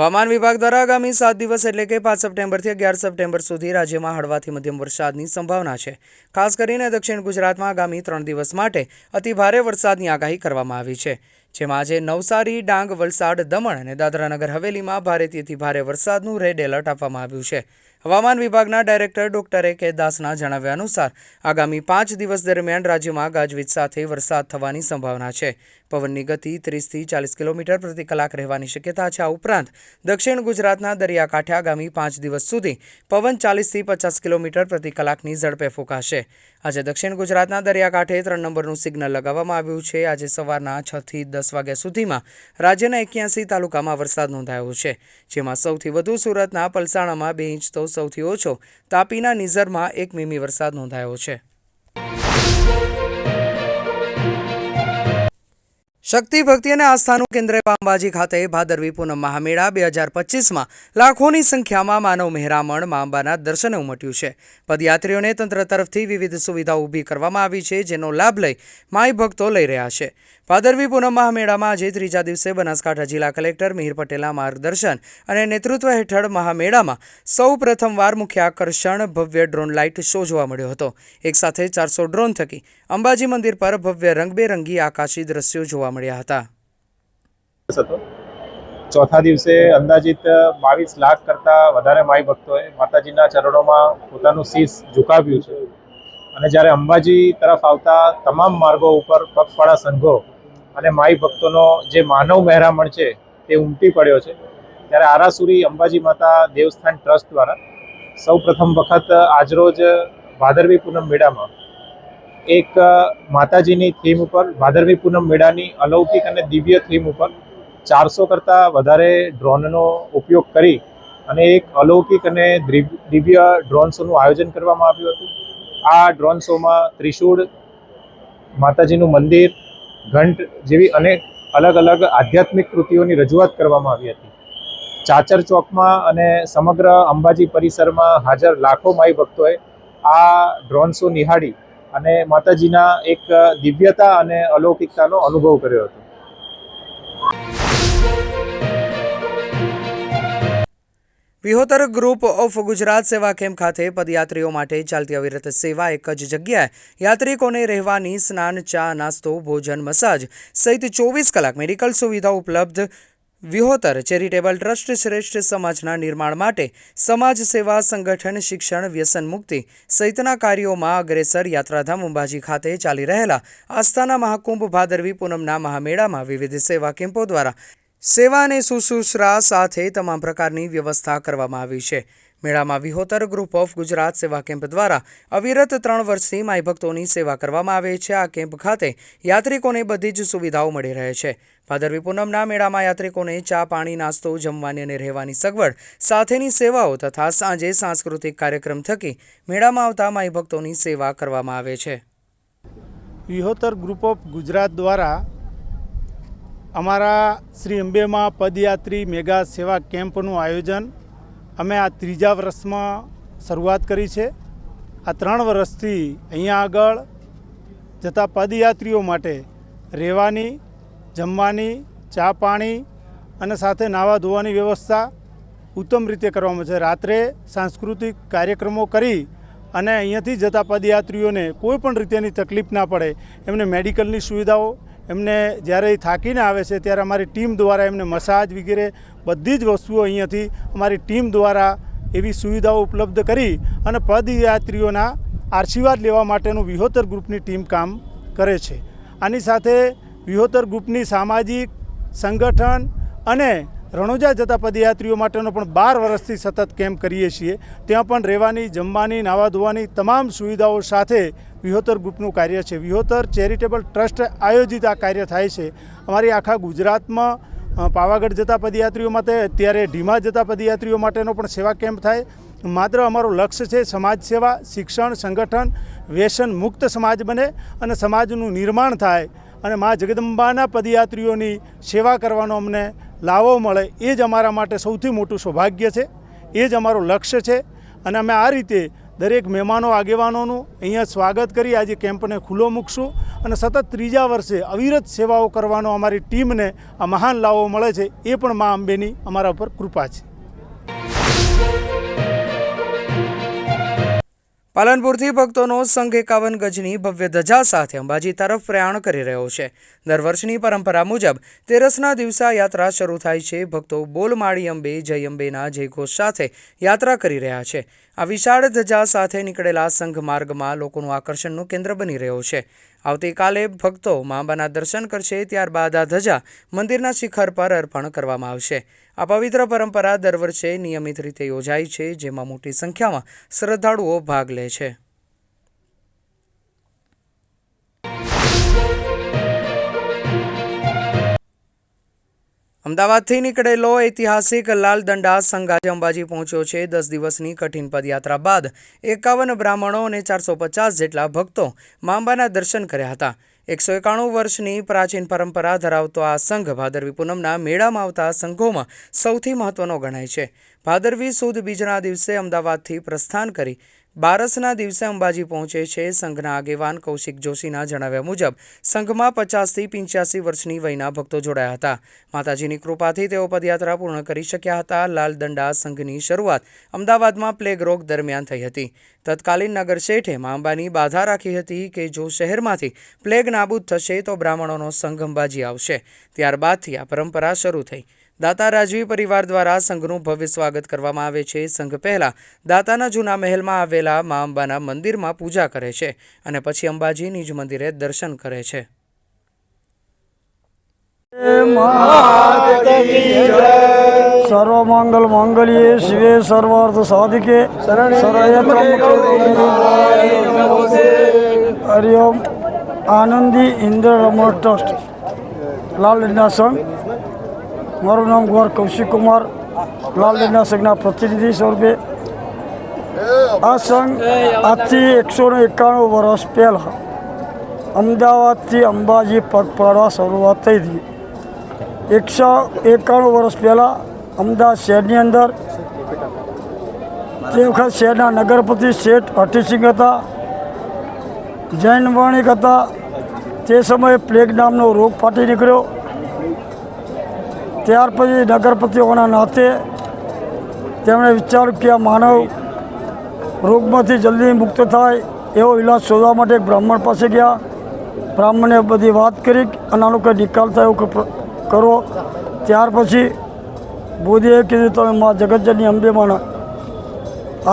હવામાન વિભાગ દ્વારા આગામી સાત દિવસ એટલે કે પાંચ સપ્ટેમ્બરથી અગિયાર સપ્ટેમ્બર સુધી રાજ્યમાં હળવાથી મધ્યમ વરસાદની સંભાવના છે. ખાસ કરીને દક્ષિણ ગુજરાતમાં આગામી ત્રણ દિવસ માટે અતિભારે વરસાદની આગાહી કરવામાં આવી છે. જેમાં આજે નવસારી, ડાંગ, વલસાડ, દમણ અને દાદરાનગર હવેલીમાં ભારેથી ભારે વરસાદનું રેડ એલર્ટ આપવામાં આવ્યું છે. હવામાન વિભાગના ડાયરેક્ટર ડોક્ટર એ કે દાસના જણાવ્યા અનુસાર, આગામી પાંચ દિવસ દરમિયાન રાજ્યમાં ગાજવીજ સાથે વરસાદ થવાની સંભાવના છે. પવનની ગતિ ત્રીસથી ચાલીસ કિલોમીટર પ્રતિ કલાક રહેવાની શક્યતા છે. આ ઉપરાંત, દક્ષિણ ગુજરાતના દરિયાકાંઠે આગામી પાંચ દિવસ સુધી પવન ચાલીસથી પચાસ કિલોમીટર પ્રતિ કલાકની ઝડપે ફૂંકાશે. આજે દક્ષિણ ગુજરાતના દરિયાકાંઠે ત્રણ નંબરનું સિગ્નલ લગાવવામાં આવ્યું છે. આજે સવારના છથી દસ વાગ્યા સુધીમાં રાજ્યના એક્યાસી તાલુકામાં વરસાદ નોંધાયો છે. જેમાં સૌથી વધુ સુરતના પલસાણામાં બે ઇંચ તો સૌથી ઓછો તાપીના નિઝરમાં એક મીમી વરસાદ નોંધાયો છે. શક્તિ, ભક્તિ અને આસ્થાનું કેન્દ્ર અંબાજી ખાતે ભાદરવી પૂનમ મહામેળા બે હજાર પચીસમાં લાખોની સંખ્યામાં માનવ મહેરામણ મા અંબાના દર્શને ઉમટ્યું છે. પદયાત્રીઓને તંત્ર તરફથી વિવિધ સુવિધાઓ ઊભી કરવામાં આવી છે, જેનો લાભ લઈ માય ભક્તો લઈ રહ્યા છે. ભાદરવી પૂનમ મહામેળામાં આજે ત્રીજા દિવસે બનાસકાંઠા જિલ્લા કલેક્ટર મિહિર પટેલના માર્ગદર્શન અને નેતૃત્વ હેઠળ મહામેળામાં સૌ પ્રથમવાર મુખ્ય આકર્ષણ ભવ્ય ડ્રોન લાઇટ શો જોવા મળ્યો હતો. એક સાથે ચારસો ડ્રોન થકી અંબાજી મંદિર પર ભવ્ય રંગબેરંગી આકાશી દ્રશ્યો જોવા મળ્યા હતા. ચોથા દિવસે અંદાજિત બાવીસ લાખ કરતાં વધારે માઈ ભક્તોએ માતાજીના ચરણોમાં પોતાનું શીશ ઝુકાવ્યું છે. અને જ્યારે અંબાજી તરફ આવતા તમામ માર્ગો ઉપર પગપાળા સંઘો અને માઈ ભક્તોનો જે માનવ મહેરામણ છે, તે ઉમટી પડ્યો છે. ત્યારે આરાસુરી અંબાજી માતા દેવસ્થાન ટ્રસ્ટ દ્વારા સૌ પ્રથમ વખત આજરોજ ભાદરવી પૂનમ મેળામાં એક માતાજીની થીમ ઉપર, ભાદરવી પૂનમ મેળાની અલૌકિક અને દિવ્ય થીમ ઉપર ચારસો કરતાં વધારે ડ્રોનનો ઉપયોગ કરી અને એક અલૌકિક અને દિવ્ય ડ્રોન શોનું આયોજન કરવામાં આવ્યું હતું. આ ડ્રોન શોમાં ત્રિશૂળ માતાજીનું મંદિર ઘંટ જેવી અનેક અલગ અલગ આધ્યાત્મિક કૃતિઓની રજૂઆત કરવામાં આવી હતી. ચાચર ચોકમાં અને સમગ્ર અંબાજી પરિસરમાં હાજર લાખો માઈ ભક્તોએ આ ડ્રોન શો નિહાળી અને માતાજીના એક દિવ્યતા અને અલૌકિકતાનો અનુભવ કર્યો હતો. વિહોતર ગ્રુપ ઓફ ગુજરાત સેવા કેમ્પ ખાતે પદયાત્રીઓ માટે ચાલતી અવિરત સેવા એક જ જગ્યાએ યાત્રિકોને રહેવાની સ્નાન, ચા, નાસ્તો, ભોજન, મસાજ સહિત ચોવીસ કલાક મેડિકલ સુવિધા ઉપલબ્ધ વિહોતર ચેરિટેબલ ટ્રસ્ટ શ્રેષ્ઠ સમાજના નિર્માણ માટે સમાજ સેવા સંગઠન, શિક્ષણ, વ્યસન મુક્તિ સહિતના કાર્યોમાં અગ્રેસર યાત્રાધામ અંબાજી ખાતે ચાલી રહેલા આસ્થાના મહાકુંભ ભાદરવી પૂનમના મહામેળામાં વિવિધ સેવા કેમ્પો દ્વારા સેવા અને સાથે તમામ પ્રકારની વ્યવસ્થા કરવામાં આવી છે. મેળામાં વિહોતર ગ્રુપ ઓફ ગુજરાત સેવા કેમ્પ દ્વારા અવિરત ત્રણ વર્ષથી માઈ ભક્તોની સેવા કરવામાં આવે છે. આ કેમ્પ ખાતે યાત્રિકોને બધી જ સુવિધાઓ મળી રહે છે. ભાદરવી પૂનમના મેળામાં યાત્રિકોને ચા, પાણી, નાસ્તો, જમવાની અને રહેવાની સગવડ, સાથેની સેવાઓ તથા સાંજે સાંસ્કૃતિક કાર્યક્રમ થકી મેળામાં આવતા માઈ ભક્તોની સેવા કરવામાં આવે છે. વિહોતર ગ્રુપ ઓફ ગુજરાત દ્વારા અમારા શ્રી અંબેમાં પદયાત્રી મેગા સેવા કેમ્પનું આયોજન અમે આ ત્રીજા વર્ષમાં શરૂઆત કરી છે. આ ત્રણ વર્ષથી અહીંયા આગળ જતા પદયાત્રીઓ માટે રહેવાની, જમવાની, ચા પાણી અને સાથે નાવા ધોવાની વ્યવસ્થા ઉત્તમ રીતે કરવામાં છે. રાત્રે સાંસ્કૃતિક કાર્યક્રમો કરી અને અહીંયાથી જતા પદયાત્રીઓને કોઈ પણ રીતેની તકલીફ ના પડે, એમને મેડિકલની સુવિધાઓ એમને જ્યારે એ થાકીને આવે છે, ત્યારે અમારી ટીમ દ્વારા એમને મસાજ વગેરે બધી જ વસ્તુઓ અહીંયાથી અમારી ટીમ દ્વારા એવી સુવિધાઓ ઉપલબ્ધ કરી અને પદયાત્રીઓના આશીર્વાદ લેવા માટેનું વિહોતર ગ્રુપની ટીમ કામ કરે છે. આની સાથે વિહોતર ગ્રુપની સામાજિક સંગઠન અને રણોજા જતા પદયાત્રીઓ માટેનો પણ બાર વર્ષથી સતત કેમ્પ કરીએ છીએ. ત્યાં પણ રહેવાની, જમવાની, નાવા ધોવાની તમામ સુવિધાઓ સાથે વિહોતર ગ્રુપનું કાર્ય છે. વિહોતર ચેરિટેબલ ટ્રસ્ટ આયોજિત આ કાર્ય થાય છે. અમારી આખા ગુજરાતમાં પાવાગઢ જતા પદયાત્રીઓ માટે, અત્યારે ઢીમા જતા પદયાત્રીઓ માટેનો પણ સેવા કેમ્પ થાય. માત્ર અમારું લક્ષ્ય છે સમાજ સેવા, શિક્ષણ, સંગઠન, વ્યસન મુક્ત સમાજ બને અને સમાજનું નિર્માણ થાય અને મા જગદંબાના પદયાત્રીઓની સેવા કરવાનો અમને લાવો મળે એ જ અમારા માટે સૌથી મોટું સૌભાગ્ય છે. એ જ અમારું લક્ષ્ય છે. અને અમે આ રીતે દરેક મહેમાનો, આગેવાનોનું અહીંયા સ્વાગત કરી આજે કેમ્પને ખુલ્લો મૂકશું અને સતત ત્રીજા વર્ષે અવિરત સેવાઓ કરવાનો અમારી ટીમને આ મહાન લાવો મળે છે. એ પણ મા અંબેની અમારા ઉપર કૃપા છે. પાલનપુરથી ભક્તોનો સંઘ એકાવન ગજની ભવ્ય ધજા સાથે અંબાજી તરફ પ્રયાણ કરી રહ્યો છે. દર વર્ષની પરંપરા મુજબ તેરસના દિવસે યાત્રા શરૂ થાય છે. ભક્તો બોલમાળી અંબે, જય અંબેના જયઘોષ સાથે યાત્રા કરી રહ્યા છે. આ વિશાળ ધજા સાથે નીકળેલા સંઘ માર્ગમાં લોકોનું આકર્ષણનું કેન્દ્ર બની રહ્યો છે. આવતીકાલે ભક્તો મા દર્શન કરશે, ત્યારબાદ આ ધજા મંદિરના શિખર પર અર્પણ કરવામાં આવશે. આ પવિત્ર પરંપરા દર વર્ષે નિયમિત રીતે યોજાય છે, જેમાં મોટી સંખ્યામાં શ્રદ્ધાળુઓ ભાગ લે છે. અમદાવાદથી નીકળેલો ઐતિહાસિક લાલ દંડા સંઘ આજે અંબાજી પહોંચ્યો છે. દસ દિવસની કઠિન પદયાત્રા બાદ એકાવન બ્રાહ્મણો અને ચારસો પચાસ જેટલા ભક્તો માંબાના દર્શન કર્યા હતા. એકસો એકાણું વર્ષની પ્રાચીન પરંપરા ધરાવતો આ સંઘ ભાદરવી પૂનમના મેળામાં આવતા સંઘોમાં સૌથી મહત્વનો ગણાય છે. ભાદરવી સુદ બીજના દિવસે અમદાવાદથી પ્રસ્થાન કરી બારસના દિવસે અંબાજી પહોંચે છે સંઘના આગેવાન કૌશિક જોશીના જણાવ્યા મુજબ, સંઘમાં પચાસથી પંચ્યાસી વર્ષની વયના ભક્તો જોડાયા હતા. માતાજીની કૃપાથી તેઓ પદયાત્રા પૂર્ણ કરી શક્યા હતા. લાલ દંડા સંઘની શરૂઆત અમદાવાદમાં પ્લેગ રોગ દરમિયાન થઈ હતી. તત્કાલીન નગર શેઠે મા અંબાની બાધા રાખી હતી કે જો શહેરમાંથી પ્લેગ નાબૂદ થશે તો બ્રાહ્મણોનો સંઘ અંબાજી આવશે. ત્યારબાદથી આ પરંપરા શરૂ થઈ. દાતા રાજવી પરિવાર દ્વારા સંઘનું ભવ્ય સ્વાગત કરવામાં આવે છે. સંઘ પહેલાં દાતાના જૂના મહેલમાં આવેલા મા અંબાના મંદિરમાં પૂજા કરે છે અને પછી અંબાજીની જ મંદિરે દર્શન કરે છે. સર્વમંગલ મંગલ્યે શિવે સર્વાર્થ સાધિકે. હરિઓમ આનંદી ઇન્દ્ર રમણ ટ્રસ્ટ લાલ લીલા સંઘ મારું નામ ગોર કૌશિક કુમાર લાલ લીલા સંઘના પ્રતિનિધિ સ્વરૂપે. આ સંઘ આજથી એકસો ને એકાણું વર્ષ પહેલાં અમદાવાદથી અંબાજી પગપાળા શરૂઆત થઈ હતી. એકસો એકાણું વર્ષ પહેલાં અમદાવાદ શહેરની અંદર તે વખત શહેરના નગરપતિ શેઠ હઠીસિંહ હતા, જૈન વણિક હતા. તે સમયે પ્લેગ નામનો રોગ ફાટી નીકળ્યો. ત્યાર પછી નગરપતિઓના નાતે તેમણે વિચાર્યું કે આ માનવ રોગમાંથી જલ્દી મુક્ત થાય એવો ઈલાજ શોધવા માટે બ્રાહ્મણ પાસે ગયા. બ્રાહ્મણે બધી વાત કરી અને આનો કંઈ નિકાલ થાય કરો. ત્યાર પછી બોધીએ કીધું, તમે મા જગતજનની અંબેમાં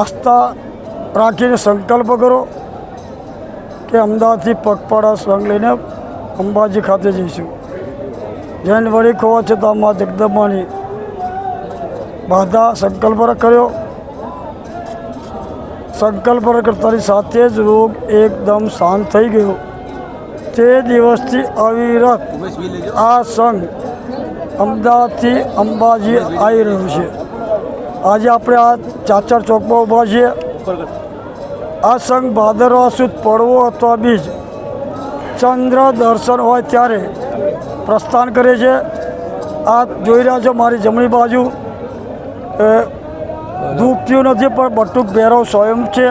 આસ્થા રાખીને સંકલ્પ કરો કે અમદાવાદથી પગપાળા સંઘ લઈને અંબાજી ખાતે જઈશું. જૈન વળી ખોવા છતાં મા જગદંબાની બાધા સંકલ્પ કર્યો સંકલ્પ કરતાની સાથે જ રોગ એકદમ શાંત થઈ ગયો તે દિવસથી અવિરત આ સંઘ અમદાવાદથી અંબાજી આવી રહ્યું છે આજે આપણે આ ચાચર ચોકમાં ઊભા છીએ આ સંઘ ભાદરવા સુદ પડવો અથવા બીજ ચંદ્ર દર્શન હોય ત્યારે પ્રસ્થાન કરે છે. આ જોઈ રહ્યા છો મારી જમણી બાજુ. એ, થયું નથી પણ બટુક ભૈરવ સ્વયં છે.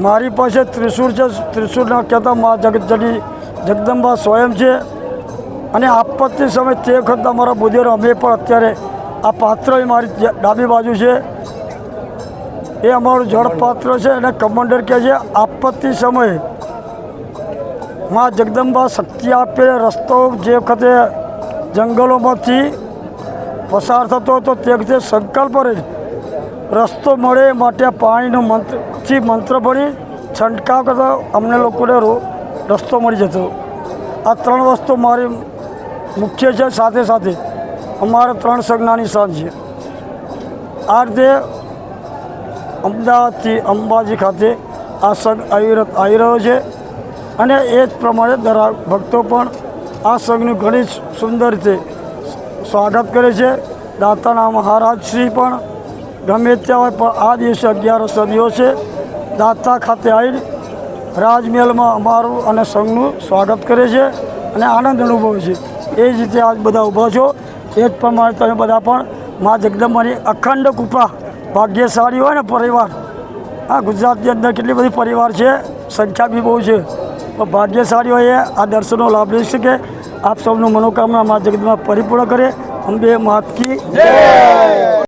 મારી પાસે ત્રિશુર છે. ત્રિશુરના કહેતા મા જગતજની જગદંબા સ્વયં છે. અને આપત્તિ સમય તે વખત અમારા બુધેરો અમે પણ અત્યારે આ પાત્ર મારી ડાબી બાજુ છે. એ અમારું જળપાત્ર છે. અને કમાન્ડર કહે છે આપત્તિ સમયે માં જગદંબા શક્તિ આપે, રસ્તો જે વખતે જંગલોમાંથી પસાર થતો હતો તે વખતે સંકલ્પ રહી. રસ્તો મળે માટે પાણીનો મંત્રથી મંત્ર ભણી છંટકાવ કરતા અમને લોકોને રસ્તો મળી જતો. આ ત્રણ વસ્તુ મારી મુખ્ય છે સાથે સાથે. અમારે ત્રણ સંજ્ઞાની સાંજ છે. આ રીતે અમદાવાદથી અંબાજી ખાતે આ સંઘ આવી આવી રહ્યો છે. અને એ જ પ્રમાણે દરા ભક્તો પણ આ સંઘનું ઘણી જ સુંદર રીતે સ્વાગત કરે છે. દાતાના મહારાજશ્રી પણ ગમે ત્યાં હોય, પણ આ દિવસે અગિયાર સદીઓ છે. દાતા ખાતે આવી રાજમહેલમાં અમારું અને સંઘનું સ્વાગત કરે છે અને આનંદ અનુભવે છે. એ જ રીતે આજ બધા ઊભા છો. એ જ પ્રમાણે તમે બધા પણ મા જગદંબાની અખંડ કૃપા ભાગ્યશાળી હોય ને પરિવાર. આ ગુજરાતની અંદર કેટલી બધી પરિવાર છે, સંખ્યા બી બહુ છે. પણ ભાગ્યશાળીઓએ આ દર્શનનો લાભ લઈ શકે. આપ સૌનું મનોકામના મા જગતમાં પરિપૂર્ણ કરે અંબે માતકી.